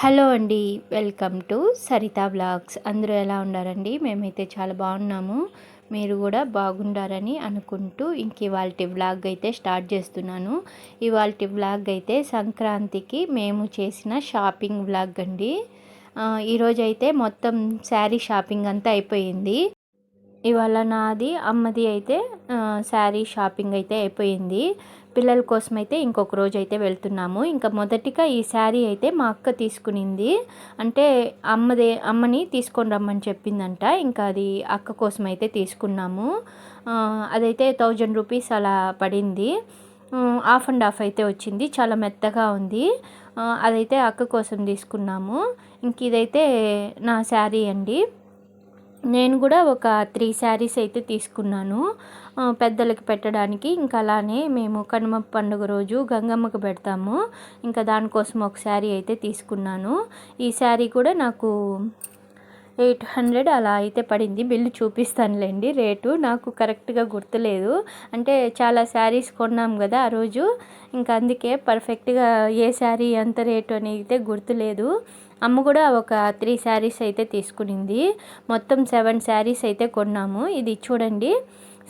Hello అండి welcome to Saritha blogs. అందరూ ఎలా ఉన్నారండి మేమైతే చాలా బాగున్నాము. మీరు కూడా బాగుండారని అనుకుంటూ ఇంక ఇవాళ వ్లాగ్ అయితే స్టార్ట్ చేస్తున్నాను. ఇవాళ వ్లాగ్ అయితే సంక్రాంతికి మేము చేసిన షాపింగ్ వ్లాగ్ అండి. ఈరోజు అయితే మొత్తం శారీ షాపింగ్ అంతా అయిపోయింది. ఇవాళ నాది అమ్మది అయితే శారీ షాపింగ్ అయితే అయిపోయింది. పిల్లల కోసం అయితే ఇంకొక రోజు అయితే వెళ్తున్నాము. ఇంకా మొదటిగా ఈ శారీ అయితే మా అక్క తీసుకునింది. అంటే అమ్మదే అమ్మని తీసుకొని రమ్మని చెప్పిందంట. ఇంకా అది అక్క కోసం అయితే తీసుకున్నాము అదైతే థౌజండ్ రూపీస్ అలా పడింది. హాఫ్ అండ్ హాఫ్ అయితే వచ్చింది. చాలా మెత్తగా ఉంది. అదైతే అక్క కోసం తీసుకున్నాము. ఇంక ఇదైతే నా శారీ అండి. నేను కూడా ఒక త్రీ శారీస్ అయితే తీసుకున్నాను. పెద్దలకి పెట్టడానికి. ఇంకా అలానే మేము కనుమ పండుగ రోజు గంగమ్మకు పెడతాము. ఇంకా దానికోసం ఒక శారీ అయితే తీసుకున్నాను. ఈ శారీ కూడా నాకు ఎయిట్ హండ్రెడ్ అలా అయితే పడింది. బిల్లు చూపిస్తానులేండి రేటు. నాకు కరెక్ట్గా గుర్తులేదు. అంటే చాలా శారీస్ కొన్నాం కదా ఆ రోజు. ఇంకా అందుకే పర్ఫెక్ట్గా ఏ శారీ ఎంత రేటు అనేది గుర్తులేదు. అమ్మ కూడా ఒక త్రీ శారీస్ అయితే తీసుకునింది. మొత్తం సెవెన్ శారీస్ అయితే కొన్నాము. ఇది చూడండి.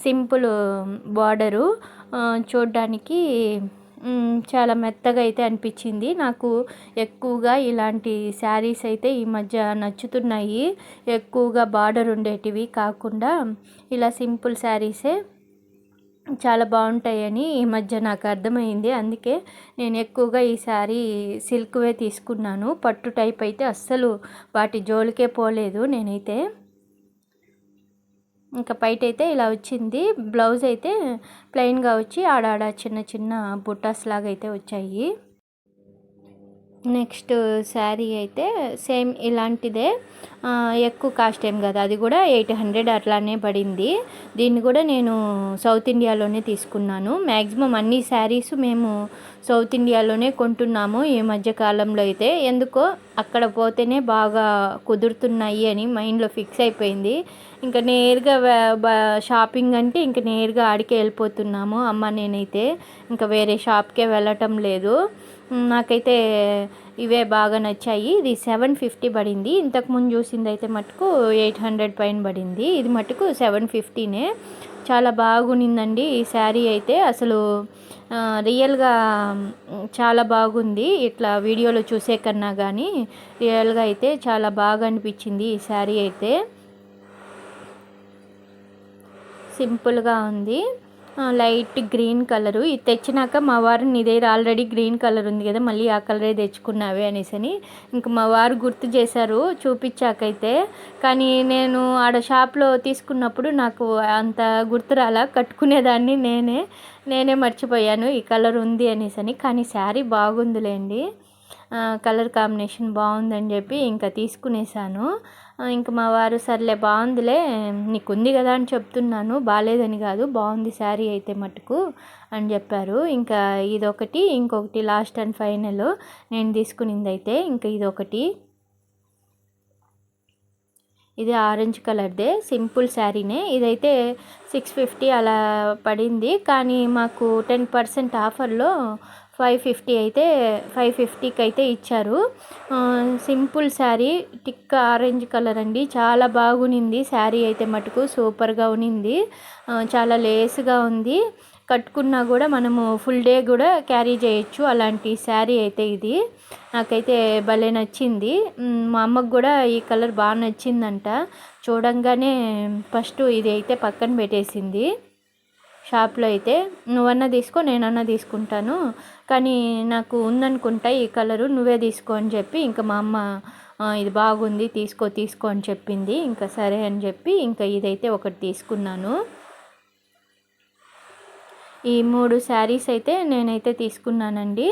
Simple border. చూడ్డానికి చాలా మెత్తగా అయితే అనిపించింది. నాకు ఎక్కువగా ఇలాంటి శారీస్ అయితే ఈ మధ్య నచ్చుతున్నాయి. ఎక్కువగా బార్డర్ ఉండేటివి కాకుండా ఇలా సింపుల్ శారీసే చాలా బాగుంటాయని ఈ మధ్య నాకు అర్థమైంది. అందుకే నేను ఎక్కువగా ఈ శారీ సిల్క్వే తీసుకున్నాను. పట్టు టైప్ అయితే అస్సలు వాటి జోలికే పోలేదు నేనైతే. ఇంకా బయట అయితే ఇలా వచ్చింది. బ్లౌజ్ అయితే ప్లెయిన్గా వచ్చి ఆడాడ చిన్న చిన్న బుట్టాస్ లాగా అయితే వచ్చాయి. నెక్స్ట్ శారీ అయితే సేమ్ ఇలాంటిదే. ఎక్కువ కాస్ట్ ఏం కదా. అది కూడా ఎయిట్ హండ్రెడ్ అట్లానే పడింది. దీన్ని కూడా నేను సౌత్ ఇండియాలోనే తీసుకున్నాను. మ్యాక్సిమం అన్ని శారీస్ మేము సౌత్ ఇండియాలోనే కొంటున్నాము ఈ మధ్య కాలంలో అయితే. ఎందుకో అక్కడ పోతేనే బాగా కుదురుతున్నాయి అని మైండ్లో ఫిక్స్ అయిపోయింది. ఇంకా నేరుగా షాపింగ్ అంటే ఇంకా నేరుగా ఆడికే వెళ్ళిపోతున్నాము. అమ్మ నేనైతే ఇంకా వేరే షాప్కే వెళ్ళటం లేదు. నాకైతే ఇవే బాగా నచ్చాయి. ఇది సెవెన్ ఫిఫ్టీ పడింది. ఇంతకుముందు చూసింది అయితే మటుకు ఎయిట్ హండ్రెడ్ పైన పడింది. ఇది మటుకు సెవెన్ ఫిఫ్టీనే. చాలా బాగునిందండి ఈ శారీ అయితే. అసలు రియల్గా చాలా బాగుంది. ఇట్లా వీడియోలో చూసే కన్నా కానీ రియల్గా అయితే చాలా బాగా అనిపించింది ఈ శారీ అయితే. సింపుల్గా ఉంది. Light green colour. ఇది తెచ్చినాక మా వారు నీ దగ్గర ఆల్రెడీ గ్రీన్ కలర్ ఉంది కదా మళ్ళీ ఆ కలరే తెచ్చుకున్నావే అనేసి అని ఇంకా మా వారు గుర్తు చేశారు చూపించాకైతే. కానీ నేను ఆడ షాప్లో తీసుకున్నప్పుడు నాకు అంత గుర్తు రాలా కట్టుకునేదాన్ని నేనే నేనే మర్చిపోయాను ఈ కలర్ ఉంది అనేసి అని. కానీ శారీ బాగుందిలేండి. కలర్ కాంబినేషన్ బాగుందని చెప్పి ఇంకా తీసుకునేసాను. ఇంక మా వారు సర్లే బాగుందిలే నీకు ఉంది కదా అని చెప్తున్నాను. బాగాలేదని కాదు బాగుంది శారీ అయితే మటుకు అని చెప్పారు. ఇంకా ఇదొకటి ఇంకొకటి లాస్ట్ అండ్ ఫైనల్ నేను తీసుకునింది అయితే ఇంకా ఇదొకటి. ఇది ఆరెంజ్ కలర్దే సింపుల్ శారీనే. ఇదైతే సిక్స్ ఫిఫ్టీ అలా పడింది. కానీ మాకు టెన్ పర్సెంట్ ఆఫర్లో ఫైవ్ ఫిఫ్టీ అయితే ఫైవ్ ఫిఫ్టీకి అయితే ఇచ్చారు simple sari thick orange colour అండి. చాలా బాగునింది. శారీ అయితే మటుకు సూపర్గా ఉనింది. చాలా లేస్గా ఉంది. కట్టుకున్నా కూడా మనము ఫుల్ డే కూడా క్యారీ చేయొచ్చు. అలాంటి శారీ అయితే ఇది. నాకైతే భలే నచ్చింది. మా అమ్మకు కూడా ఈ కలర్ బాగా నచ్చిందంట. చూడంగానే ఫస్ట్ ఇది అయితే పక్కన పెట్టేసింది. షాప్లో అయితే నువ్వన్నా తీసుకో నేనన్నా తీసుకుంటాను. కానీ నాకు ఉందనుకుంటా ఈ కలరు నువ్వే తీసుకో అని చెప్పి ఇంకా మా అమ్మ ఇది బాగుంది తీసుకో తీసుకో అని చెప్పింది. ఇంకా సరే అని చెప్పి ఇంకా ఇదైతే ఒకటి తీసుకున్నాను. ఈ మూడు శారీస్ అయితే నేనైతే తీసుకున్నానండి.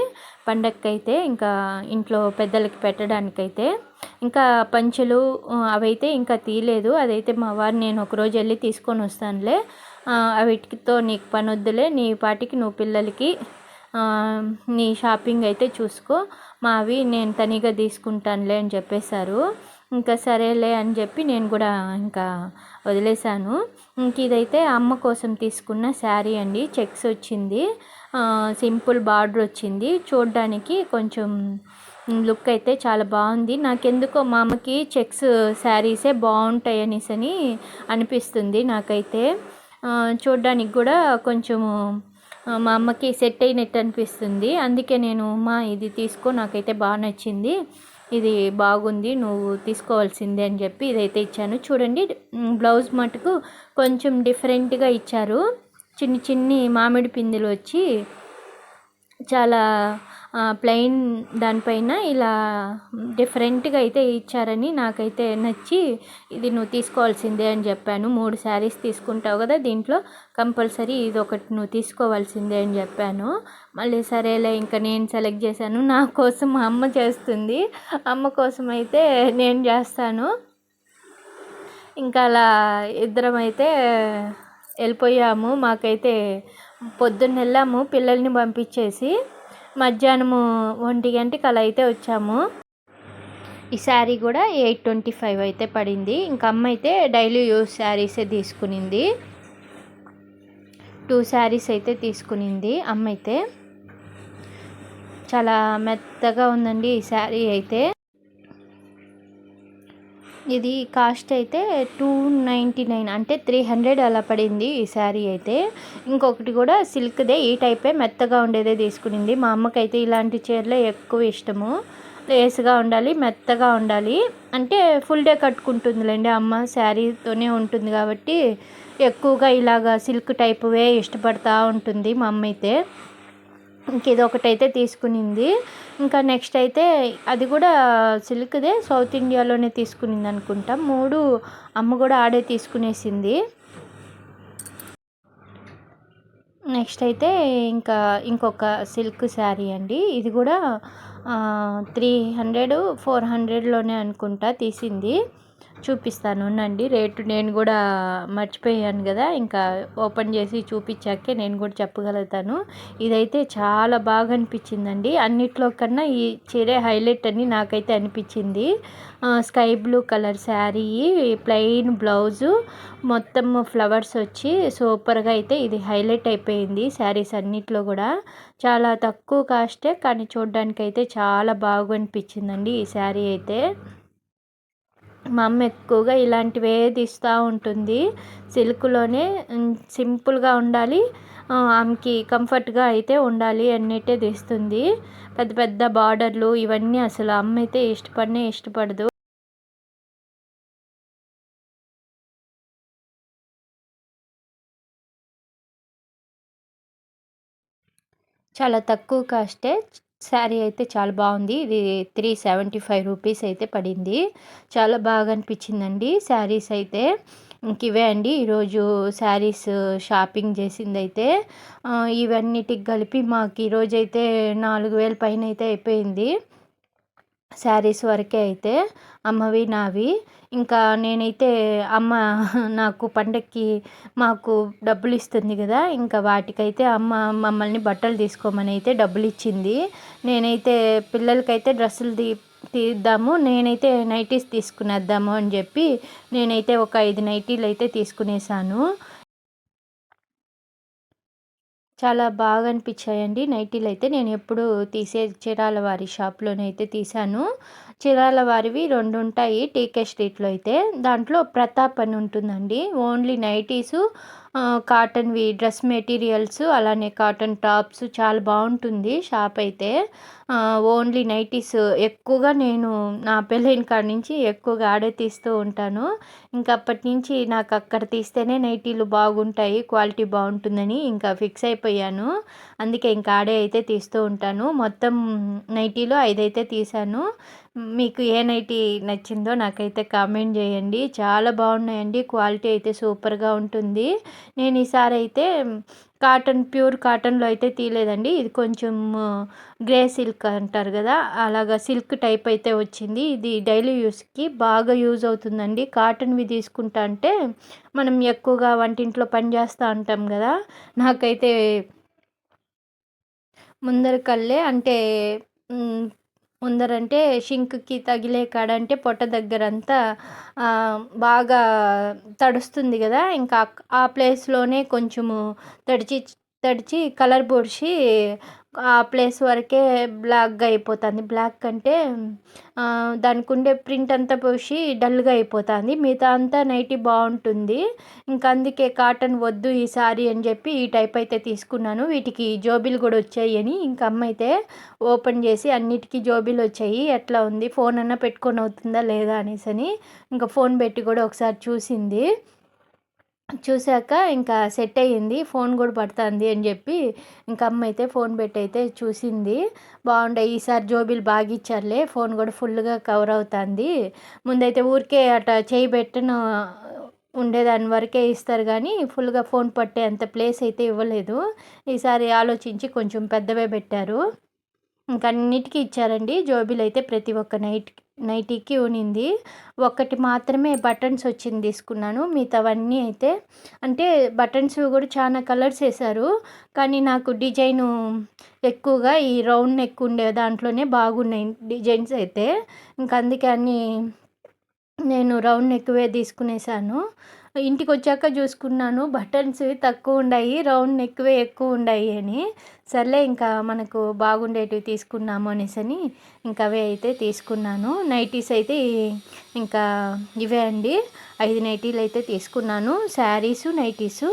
పండగకైతే ఇంకా ఇంట్లో పెద్దలకి పెట్టడానికైతే. ఇంకా పంచెలు అవైతే ఇంకా తీయలేదు. అదైతే మా వారు నేను ఒకరోజు వెళ్ళి తీసుకొని వస్తానులే. వీటితో నీకు పని వద్దులే. నీ పాటికి నువ్వు పిల్లలకి నీ షాపింగ్ అయితే చూసుకో. మావి నేను తనిగా తీసుకుంటానులే అని చెప్పేశారు. ఇంకా సరేలే అని చెప్పి నేను కూడా ఇంకా వదిలేశాను. ఇంక ఇదైతే అమ్మ కోసం తీసుకున్న శారీ అండి. చెక్స్ వచ్చింది. సింపుల్ బార్డర్ వచ్చింది. చూడడానికి కొంచెం లుక్ అయితే చాలా బాగుంది. నాకెందుకో మా అమ్మకి చెక్స్ శారీసే బాగుంటాయి అనేసి అని అనిపిస్తుంది నాకైతే. చూడ్డానికి కూడా కొంచెము మా అమ్మకి సెట్ అయినట్టు అనిపిస్తుంది. అందుకే నేను మా ఇది తీసుకో నాకైతే బాగా నచ్చింది. ఇది బాగుంది నువ్వు తీసుకోవాల్సిందే అని చెప్పి ఇదైతే ఇచ్చాను. చూడండి బ్లౌజ్ మటుకు కొంచెం డిఫరెంట్గా ఇచ్చారు. చిన్ని చిన్ని మామిడి పిందెలు వచ్చి చాలా ప్లెయిన్ దానిపైన ఇలా డిఫరెంట్గా అయితే ఇచ్చారని నాకైతే నచ్చి ఇది నువ్వు తీసుకోవాల్సిందే అని చెప్పాను. మూడు శారీస్ తీసుకుంటావు కదా దీంట్లో కంపల్సరీ ఇది ఒకటి నువ్వు తీసుకోవాల్సిందే అని చెప్పాను. మళ్ళీ సరేలే ఇంకా నేను సెలెక్ట్ చేశాను. నా కోసం మా అమ్మ చేస్తుంది. అమ్మ కోసం అయితే నేను చేస్తాను. ఇంకా అలా ఇద్దరం అయితే వెళ్ళిపోయాము. మాకైతే పొద్దున్న వెళ్ళాము. పిల్లల్ని పంపించేసి మధ్యాహ్నము ఒంటి గంటకి అలా అయితే వచ్చాము. ఈ శారీ కూడా ఎయిట్ ట్వంటీ ఫైవ్ అయితే పడింది. ఇంకా అమ్మ అయితే డైలీ యూస్ శారీసే తీసుకునింది. టూ శారీస్ అయితే తీసుకునింది అమ్మ అయితే. చాలా మెత్తగా ఉందండి ఈ శారీ అయితే. ఇది కాస్ట్ అయితే టూ నైంటీ నైన్ అంటే త్రీ హండ్రెడ్ అలా పడింది ఈ శారీ అయితే. ఇంకొకటి కూడా సిల్క్దే ఈ టైపే మెత్తగా ఉండేదే తీసుకునింది. మా అమ్మకైతే ఇలాంటి చీరలే ఎక్కువ ఇష్టము. లేస్గా ఉండాలి మెత్తగా ఉండాలి. అంటే ఫుల్ డే కట్టుకుంటుందిలేండి అమ్మ శారీతోనే ఉంటుంది కాబట్టి ఎక్కువగా ఇలాగా సిల్క్ టైప్వే ఇష్టపడతా ఉంటుంది మా అమ్మ అయితే. ఇది ఒకటైతే తీసుకునింది. ఇంకా నెక్స్ట్ అయితే అది కూడా సిల్క్దే సౌత్ ఇండియాలోనే తీసుకునింది అనుకుంటా మూడు అమ్మ కూడా ఆడే తీసుకునేసింది. నెక్స్ట్ అయితే ఇంకా ఇంకొక సిల్క్ శారీ అండి. ఇది కూడా త్రీ హండ్రెడ్ ఫోర్ హండ్రెడ్లోనే అనుకుంటా తీసింది. చూపిస్తాను. ఉండండి. రేటు నేను కూడా మర్చిపోయాను కదా. ఇంకా ఓపెన్ చేసి చూపించాకే నేను కూడా చెప్పగలుగుతాను. ఇదైతే చాలా బాగా అనిపించిందండి. అన్నిట్లో కన్నా ఈ చీరే హైలైట్ అని నాకైతే అనిపించింది. Sky blue colour sari plain blouse మొత్తం ఫ్లవర్స్ వచ్చి సూపర్గా అయితే ఇది హైలైట్ అయిపోయింది శారీస్ అన్నిట్లో కూడా. చాలా తక్కువ కాస్టే కానీ చూడడానికి అయితే చాలా బాగా అనిపించిందండి ఈ శారీ అయితే. మా అమ్మ ఎక్కువగా ఇలాంటివే తీస్తూ ఉంటుంది. సిల్క్లోనే సింపుల్గా ఉండాలి. ఆమెకి కంఫర్ట్గా అయితే ఉండాలి అన్నట్టే తీస్తుంది. పెద్ద పెద్ద బార్డర్లు ఇవన్నీ అసలు అమ్మ అయితే ఇష్టపడనే ఇష్టపడదు. చాలా తక్కువ కాస్టే శారీ అయితే చాలా బాగుంది. ఇది త్రీ సెవెంటీ ఫైవ్ రూపీస్ అయితే పడింది. చాలా బాగా అనిపించిందండి శారీస్ అయితే. ఇంకివే అండి. ఈరోజు శారీస్ షాపింగ్ చేసింది అయితే ఇవన్నిటికి కలిపి మాకు ఈరోజు అయితే నాలుగు వేల పైన అయితే అయిపోయింది. శారీస్ వరకే అయితే అమ్మవి నావి. ఇంకా నేనైతే అమ్మ నాకు పండక్కి మాకు డబ్బులు ఇస్తుంది కదా ఇంకా వాటికైతే అమ్మ మమ్మల్ని బట్టలు తీసుకోమని అయితే డబ్బులు ఇచ్చింది నేనైతే పిల్లలకైతే డ్రెస్సులు తీ తీద్దాము నేనైతే నైటీస్ తీసుకునేద్దాము అని చెప్పి నేనైతే ఒక ఐదు నైటీలు అయితే తీసుకునేసాను. చాలా బాగా అనిపించాయండి నైటీలు అయితే నేను ఎప్పుడు తీసే చీరాల వారి షాప్లోనైతే తీసాను. చీరాల వారివి రెండు ఉంటాయి టీకే స్ట్రీట్లో అయితే. దాంట్లో ప్రతాప్ అని ఉంటుందండి. ఓన్లీ నైటీసు కాటన్వి డ్రెస్ మెటీరియల్స్ అలానే కాటన్ టాప్స్ చాలా బాగుంటుంది షాప్ అయితే. ఓన్లీ నైటీస్ ఎక్కువగా నేను నా పెళ్ళైన కాడ నుంచి ఎక్కువగా ఆడే తీస్తూ ఉంటాను. ఇంకా అప్పటి నుంచి నాకు అక్కడ తీస్తేనే నైటీలు బాగుంటాయి క్వాలిటీ బాగుంటుందని ఇంకా ఫిక్స్ అయిపోయాను. అందుకే ఇంకా ఆడే అయితే తీస్తూ ఉంటాను. మొత్తం నైటీలో ఐదైతే తీశాను. మీకు ఏ నైటీ నచ్చిందో నాకైతే కామెంట్ చేయండి. చాలా బాగున్నాయండి క్వాలిటీ అయితే సూపర్గా ఉంటుంది. నేను ఈసారి అయితే కాటన్ ప్యూర్ కాటన్లో అయితే తీయలేదండి. ఇది కొంచెం గ్రే సిల్క్ అంటారు కదా అలాగా సిల్క్ టైప్ అయితే వచ్చింది. ఇది డైలీ యూస్కి బాగా యూజ్ అవుతుందండి. కాటన్వి తీసుకుంటా అంటే మనం ఎక్కువగా వంటింట్లో పని చేస్తూ ఉంటాం కదా నాకైతే ముందర కళ్ళే అంటే ముందరంటే షింక్కి తగిలే కాడ అంటే పొట్ట దగ్గర అంతా బాగా తడుస్తుంది కదా. ఇంకా ఆ ప్లేస్లోనే కొంచెము తడిచి తడిచి కలర్ పొడిచి ఆ ప్లేస్ వరకే బ్లాక్గా అయిపోతుంది. బ్లాక్ అంటే దానికి ఉండే ప్రింట్ అంతా పోసి డల్గా అయిపోతుంది. మిగతా అంతా నైటీ బాగుంటుంది. ఇంకా అందుకే కాటన్ వద్దు ఈ సారీ అని చెప్పి ఈ టైప్ అయితే తీసుకున్నాను. వీటికి జోబీలు కూడా వచ్చాయి అని ఇంకా అమ్మ అయితే ఓపెన్ చేసి అన్నిటికీ జోబీలు వచ్చాయి. ఎట్లా ఉంది? ఫోన్ అన్నా పెట్టుకొని అవుతుందా లేదా అనేసి అని ఇంకా ఫోన్ పెట్టి కూడా ఒకసారి చూసింది. చూశాక ఇంకా సెట్ అయ్యింది. ఫోన్ కూడా పడుతుంది అని చెప్పి ఇంకా అమ్మ అయితే ఫోన్ పెట్టి అయితే చూసింది. బాగుండే. ఈసారి జోబీలు బాగా ఇచ్చారులే. ఫోన్ కూడా ఫుల్గా కవర్ అవుతుంది. ముందైతే ఊరికే అట చేయి పెట్టను ఉండేదాని వరకే ఇస్తారు కానీ ఫుల్గా ఫోన్ పట్టే అంత ప్లేస్ అయితే ఇవ్వలేదు. ఈసారి ఆలోచించి కొంచెం పెద్దవే పెట్టారు. ఇంకా అన్నిటికీ ఇచ్చారండి. జోబీలు అయితే ప్రతి ఒక్క నైట్కి. నైటీకి ఉనింది. ఒక్కటి మాత్రమే బటన్స్ వచ్చింది తీసుకున్నాను. మిగతావన్నీ అయితే అంటే బటన్స్ కూడా చాలా కలర్స్ వేశారు. కానీ నాకు డిజైను ఎక్కువగా ఈ రౌండ్ నెక్ ఉండే దాంట్లోనే బాగున్నాయి డిజైన్స్ అయితే. ఇంకా అందుకే అన్నీ నేను రౌండ్ నెక్వే తీసుకునేసాను. ఇంటికి వచ్చాక చూసుకున్నాను బటన్స్ తక్కువ ఉన్నాయి రౌండ్ నెక్వే ఎక్కువ ఉన్నాయి అని. సర్లే ఇంకా మనకు బాగుండేటివి తీసుకున్నాము అనేసి అని ఇంకా అవే అయితే తీసుకున్నాను. నైటీస్ అయితే ఇంకా ఇవే అండి. ఐదు నైటీలు అయితే తీసుకున్నాను. శారీసు నైటీసు.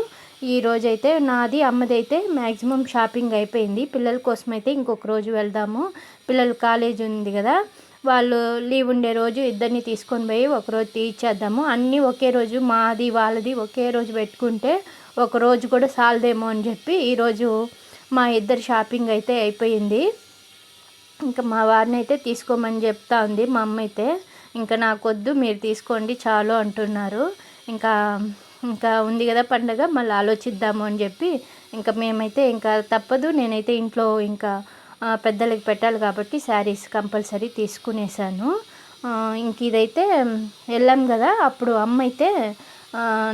ఈ రోజైతే నాది అమ్మదైతే మ్యాక్సిమం షాపింగ్ అయిపోయింది. పిల్లల కోసం అయితే ఇంకొక రోజు వెళ్దాము. పిల్లలు కాలేజ్ ఉంది కదా వాళ్ళు లీవ్ ఉండే రోజు ఇద్దరిని తీసుకొని పోయి ఒకరోజు తీర్చేద్దాము. అన్నీ ఒకే రోజు మాది వాళ్ళది ఒకే రోజు పెట్టుకుంటే ఒక రోజు కూడా సాలదేమో అని చెప్పి ఈరోజు మా ఇద్దరు షాపింగ్ అయితే అయిపోయింది. ఇంకా మా వారిని అయితే తీసుకోమని చెప్తా ఉంది. మా అమ్మ అయితే ఇంకా నాకొద్దు మీరు తీసుకోండి చాలు అంటున్నారు. ఇంకా ఇంకా ఉంది కదా పండగ మళ్ళీ ఆలోచిద్దాము అని చెప్పి ఇంకా మేమైతే ఇంకా తప్పదు. నేనైతే ఇంట్లో ఇంకా పెద్దలకి పెట్టాలి కాబట్టి శారీస్ కంపల్సరీ తీసుకునేసాను ఇంక ఇదైతే వెళ్ళాం కదా అప్పుడు అమ్మ అయితే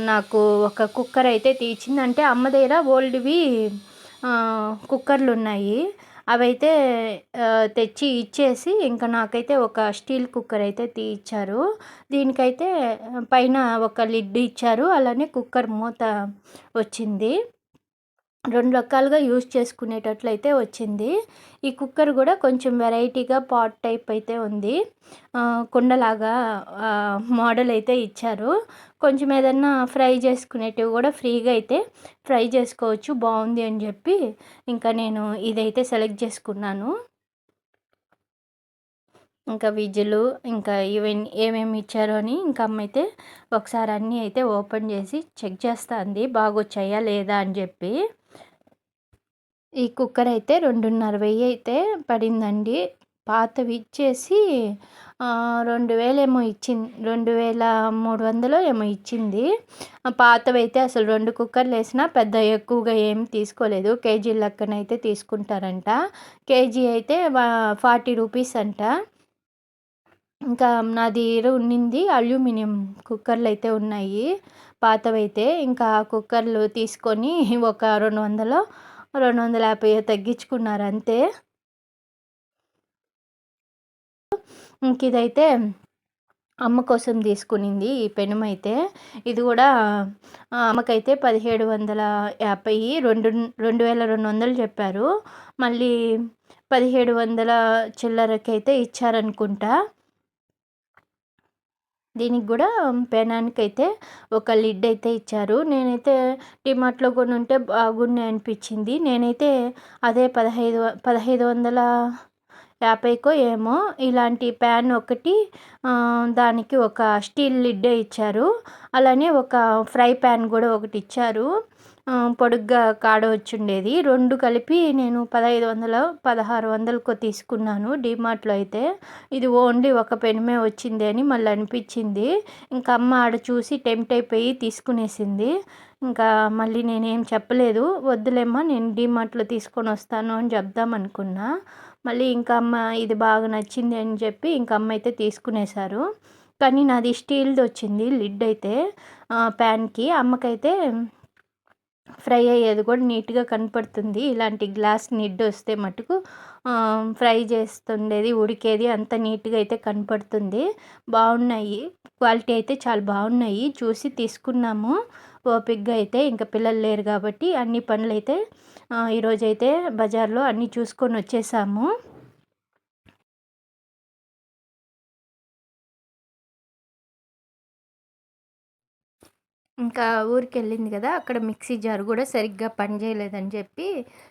నాకు ఒక కుక్కర్ అయితే తీచింది అంటే అమ్మ దగ్గర ఓల్డ్వి కుక్కర్లు ఉన్నాయి అవైతే తెచ్చి ఇచ్చేసి ఇంకా నాకైతే ఒక స్టీల్ కుక్కర్ అయితే తీయించారు దీనికైతే పైన ఒక లిడ్ ఇచ్చారు. అలానే కుక్కర్ మూత వచ్చింది. రెండు రకాలుగా యూజ్ చేసుకునేటట్లయితే వచ్చింది. ఈ కుక్కర్ కూడా కొంచెం వెరైటీగా పాట్ టైప్ అయితే ఉంది. కుండలాగా మోడల్ అయితే ఇచ్చారు. కొంచెం ఏదన్నా ఫ్రై చేసుకునేటివి కూడా ఫ్రీగా అయితే ఫ్రై చేసుకోవచ్చు. బాగుంది అని చెప్పి ఇంకా నేను ఇదైతే సెలెక్ట్ చేసుకున్నాను. ఇంకా విజులు ఇంకా ఈవెన్ ఏమేమి ఇచ్చారో అని ఇంకా అమ్మ అయితే ఒకసారి అన్నీ అయితే ఓపెన్ చేసి చెక్ చేస్తుంది. బాగా వచ్చాయా లేదా అని చెప్పి. ఈ కుక్కర్ అయితే రెండున్నర వెయ్యి అయితే పడిందండి. పాతవి ఇచ్చేసి రెండు వేలేమో ఇచ్చింది రెండు వేల మూడు వందలు ఏమో ఇచ్చింది. పాతవి అయితే అసలు రెండు కుక్కర్లు వేసినా పెద్ద ఎక్కువగా ఏం తీసుకోలేదు. కేజీ లెక్కనైతే తీసుకుంటారంట. కేజీ అయితే ఫార్టీ రూపీస్ అంట. ఇంకా నాది ఉన్నింది అల్యూమినియం కుక్కర్లు అయితే ఉన్నాయి. పాతవైతే ఇంకా కుక్కర్లు తీసుకొని ఒక రెండు వందలు రెండు వందల యాభై తగ్గించుకున్నారు అంతే ఇంక ఇదైతే అమ్మ కోసం తీసుకునింది ఈ పెనం అయితే ఇది కూడా అమ్మకైతే పదిహేడు వందల యాభై రెండు రెండు వేల రెండు వందలు చెప్పారు. మళ్ళీ పదిహేడు వందల చిల్లరకైతే ఇచ్చారనుకుంటా. దీనికి కూడా పెనానికి అయితే ఒక లిడ్ అయితే ఇచ్చారు. నేనైతే డిమార్ట్లో కొని ఉంటే బాగుండే అనిపించింది. నేనైతే అదే పదహైదు పదహైదు వందల యాభైకో ఏమో ఇలాంటి ప్యాన్ ఒకటి దానికి ఒక స్టీల్ లిడ్డే ఇచ్చారు. అలానే ఒక ఫ్రై ప్యాన్ కూడా ఒకటి ఇచ్చారు. పొడుగ్గా కాడ వచ్చుండేది. రెండు కలిపి నేను పదహైదు వందల పదహారు వందలకు తీసుకున్నాను డిమార్ట్లో అయితే. ఇది ఓన్లీ ఒక పెనమే వచ్చింది అని మళ్ళీ అనిపించింది. ఇంకా అమ్మ ఆడ చూసి టెంప్ట్ అయిపోయి తీసుకునేసింది. ఇంకా మళ్ళీ నేనేం చెప్పలేదు. వద్దులేమ్మా నేను డిమార్ట్లో తీసుకొని వస్తాను అని చెప్దాం అనుకున్నా. మళ్ళీ ఇంకా అమ్మ ఇది బాగా నచ్చింది అని చెప్పి ఇంకా అమ్మ అయితే తీసుకునేశారు. కానీ నాది స్టీల్ది వచ్చింది లిడ్ అయితే ప్యాన్కి. అమ్మకైతే ఫ్రై అయ్యేది కూడా నీట్గా కనపడుతుంది. ఇలాంటి గ్లాస్ నిడ్ వస్తే మటుకు ఫ్రై చేస్తుండేది ఉడికేది అంత నీట్గా అయితే కనపడుతుంది. బాగున్నాయి క్వాలిటీ అయితే చాలా బాగున్నాయి చూసి తీసుకున్నాము. ఓపిక్గా అయితే ఇంకా పిల్లలు లేరు కాబట్టి అన్ని పనులు అయితే ఈరోజైతే బజార్లో అన్నీ చూసుకొని వచ్చేసాము. ఇంకా ఊరికి వెళ్ళింది కదా అక్కడ మిక్సీ జార్ కూడా సరిగ్గా పనిచేయలేదని చెప్పి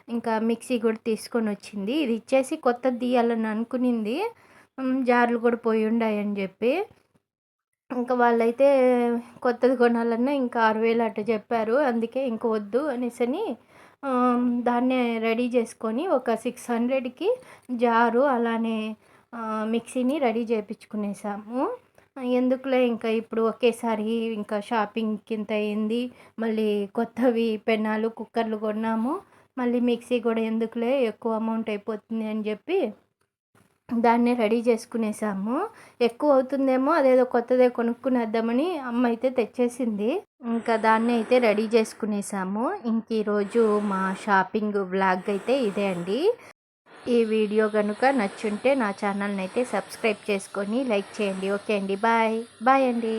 ఇంకా మిక్సీ కూడా తీసుకొని వచ్చింది. ఇది ఇచ్చేసి కొత్తది తీయాలని అనుకునింది. జార్లు కూడా పోయి ఉన్నాయని చెప్పి. ఇంకా వాళ్ళైతే కొత్తది కొనాలన్నా ఇంకా ఆరు వేలు అట్ట చెప్పారు. అందుకే ఇంక వద్దు అనేసి దాన్నే రెడీ చేసుకొని ఒక సిక్స్ హండ్రెడ్కి జారు అలానే మిక్సీని రెడీ చేయించుకునేసాము ఎందుకులే ఇంకా ఇప్పుడు ఒకేసారి ఇంకా షాపింగ్కి ఇంత అయింది. మళ్ళీ కొత్తవి పెన్నాలు కుక్కర్లు కొన్నాము. మళ్ళీ మిక్సీ కూడా ఎందుకులే ఎక్కువ అమౌంట్ అయిపోతుంది అని చెప్పి దాన్నే రెడీ చేసుకునేసాము. ఎక్కువ అవుతుందేమో అదేదో కొత్తదే కొనుక్కునేద్దామని అమ్మ అయితే తెచ్చేసింది. ఇంకా దాన్ని అయితే రెడీ చేసుకునేసాము. ఇంక ఈరోజు మా షాపింగ్ బ్లాగ్ అయితే ఇదే అండి. ఈ వీడియో కనుక నచ్చుంటే నా ఛానల్ని అయితే సబ్స్క్రైబ్ చేసుకొని లైక్ చేయండి. ఓకే అండి. బాయ్. బాయ్ అండి.